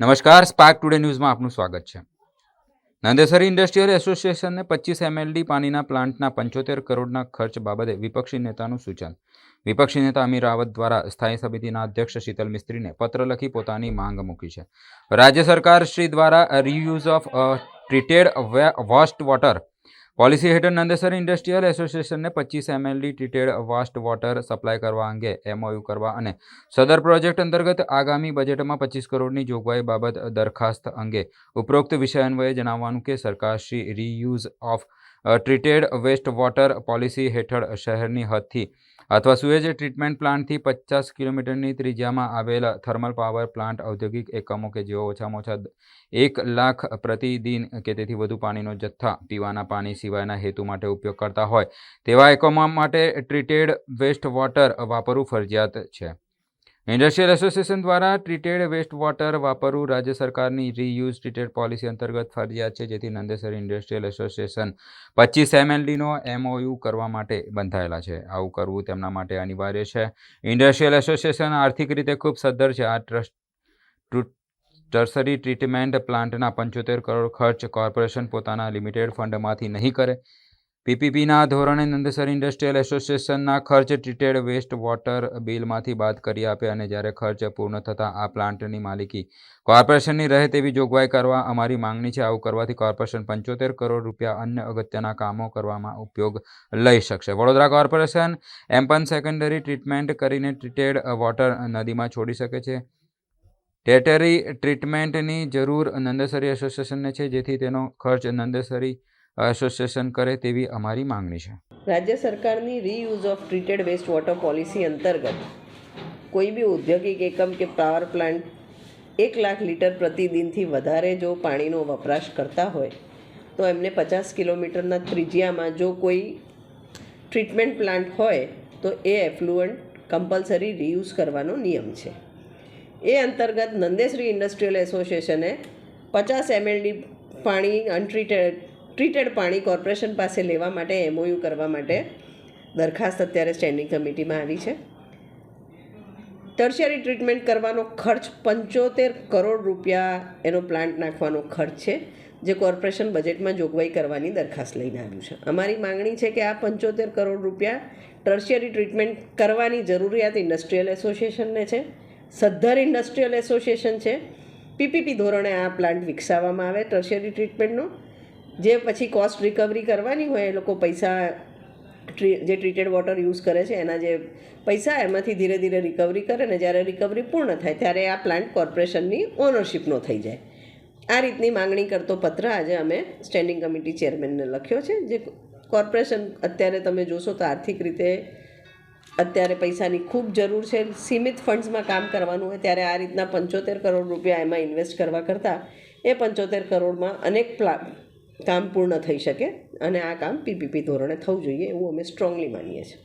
નમસ્કાર spark today ન્યૂઝમાં આપનું સ્વાગત છે. નંદેસરી ઇન્ડસ્ટ્રીયલ એસોસિએશનને પચીસ એમએલડી પાણીના પ્લાન્ટના પંચોતેર કરોડના ખર્ચ બાબતે વિપક્ષી નેતાનું સૂચન. વિપક્ષી નેતા અમીર રાવત દ્વારા સ્થાયી સમિતિના અધ્યક્ષ શીતલ મિસ્ત્રીને પત્ર લખી પોતાની માંગ મૂકી છે. રાજ્ય સરકાર શ્રી દ્વારા reuse of treated waste water policy હેઠળ નંદેસર ઇન્ડસ્ટ્રીયલ એસોસિએશનને પચીસ MLD treated waste water supply કરવા અંગે એમઓયુ કરવા અને સદર પ્રોજેક્ટ અંતર્ગત આગામી બજેટમાં પચીસ કરોડની જોગવાઈ બાબત દરખાસ્ત અંગે ઉપરોક્ત વિષય અન્વયે જણાવવાનું કે સરકારશ્રી reuse of treated waste water policy હેઠળ શહેરની હદથી અથવા સુએજ ટ્રીટમેન્ટ પ્લાન્ટથી પચાસ કિલોમીટરની ત્રિજ્યામાં આવેલ થર્મલ પાવર પ્લાન્ટ ઔદ્યોગિક એકમો કે જેઓ ઓછામાં ઓછા એક લાખ પ્રતિદિન કે તેથી વધુ પાણીનો જથ્થા પીવાના પાણી સિવાયના હેતુ માટે ઉપયોગ કરતા હોય, તેવા એકમો માટે ટ્રીટેડ વેસ્ટ વોટર વાપરવું ફરજિયાત છે. ઇન્ડસ્ટ્રીયલ એસોસિએશન દ્વારા ટ્રીટેડ વેસ્ટ વોટર વાપરવું રાજ્ય સરકારની રીયુઝ ટ્રીટેડ પોલિસી અંતર્ગત ફરજિયાત છે, જેથી નંદેસર ઇન્ડસ્ટ્રીયલ એસોસિએશન પચીસ એમએલડીનો એમઓયુ કરવા માટે બંધાયેલા છે. આવું કરવું તેમના માટે અનિવાર્ય છે. ઇન્ડસ્ટ્રીયલ એસોસિએશન આર્થિક રીતે ખૂબ સદ્ધર છે. આ ટ્રસ્ટ ટર્સરી ટ્રીટમેન્ટ પ્લાન્ટના પંચોતેર કરોડ ખર્ચ કોર્પોરેશન પોતાના લિમિટેડ ફંડમાંથી નહીં કરે. પીપીપીના ધોરણે નંદેસર ઇન્ડસ્ટ્રીયલ એસોસિએશનના ખર્ચ ટ્રીટેડ વેસ્ટ વોટર બિલમાંથી બાદ કરી આપે અને જ્યારે ખર્ચ પૂર્ણ થતાં આ પ્લાન્ટની માલિકી કોર્પોરેશનની રહે તેવી જોગવાઈ કરવા અમારી માંગણી છે, આવું કરવાથી કોર્પોરેશન પંચોતેર કરોડ રૂપિયા અન્ય અગત્યના કામો કરવામાં ઉપયોગ લઈ શકશે. વડોદરા કોર્પોરેશન એમ પણ સેકન્ડરી ટ્રીટમેન્ટ કરીને ટ્રીટેડ વોટર નદીમાં છોડી શકે છે. ટેટરી ટ્રીટમેન્ટની જરૂર નંદેસરી એસોસિએશનને છે, જેથી તેનો ખર્ચ નંદેસરી એસોસિએશન કરે તેવી અમારી માંગણી છે. રાજ્ય સરકારની reuse of treated waste water policy અંતર્ગત કોઈ બી ઔદ્યોગિક એકમ કે પાવર પ્લાન્ટ એક લાખ લીટર પ્રતિદિનથી વધારે જો પાણીનો વપરાશ કરતા હોય, તો એમને પચાસ કિલોમીટરના ત્રિજ્યામાં જો કોઈ ટ્રીટમેન્ટ પ્લાન્ટ હોય, તો એ એફ્લુઅન્ટ કમ્પલસરી રીયુઝ કરવાનો નિયમ છે. એ અંતર્ગત નંદેશ્રી ઇન્ડસ્ટ્રીયલ એસોસિએશને પચાસ એમએલડી પાણી અનટ્રીટેડ ટ્રીટેડ પાણી કોર્પોરેશન પાસે લેવા માટે એમઓયુ કરવા માટે દરખાસ્ત અત્યારે સ્ટેન્ડિંગ કમિટીમાં આવી છે. ટર્શિયરી ટ્રીટમેન્ટ કરવાનો ખર્ચ પંચોતેર કરોડ રૂપિયા એનો પ્લાન્ટ નાખવાનો ખર્ચ છે, જે કોર્પોરેશન બજેટમાં જોગવાઈ કરવાની દરખાસ્ત લઈને આવ્યું છે. અમારી માંગણી છે કે આ પંચોતેર કરોડ રૂપિયા ટર્શિયરી ટ્રીટમેન્ટ કરવાની જરૂરિયાત ઇન્ડસ્ટ્રીયલ એસોસિએશનને છે, સદ્ધર ઇન્ડસ્ટ્રીયલ એસોસિએશન છે. પીપીપી ધોરણે આ પ્લાન્ટ વિકસાવવામાં આવે ટર્શિયરી ટ્રીટમેન્ટનો જે પછી કોસ્ટ રિકવરી કરવાની હોય એ લોકો પૈસા જે ટ્રીટેડ વોટર યુઝ કરે છે, એના જે પૈસા એમાંથી ધીરે ધીરે રિકવરી કરે ને જ્યારે રિકવરી પૂર્ણ થાય ત્યારે આ પ્લાન્ટ કોર્પોરેશનની ઓનરશિપનો થઈ જાય. આ રીતની માંગણી કરતો પત્ર આજે અમે સ્ટેન્ડિંગ કમિટી ચેરમેનને લખ્યો છે, જે કોર્પોરેશન અત્યારે તમે જોશો તો આર્થિક રીતે અત્યારે પૈસાની ખૂબ જરૂર છે, સીમિત ફંડ્સમાં કામ કરવાનું હોય ત્યારે આ રીતના પંચોતેર કરોડ રૂપિયા એમાં ઇન્વેસ્ટ કરવા કરતાં એ પંચોતેર કરોડમાં અનેક પ્લા કામ પૂર્ણ થઈ શકે અને આ કામ પીપીપી ધોરણે થવું જોઈએ એવું અમે સ્ટ્રોંગલી માનીએ છીએ.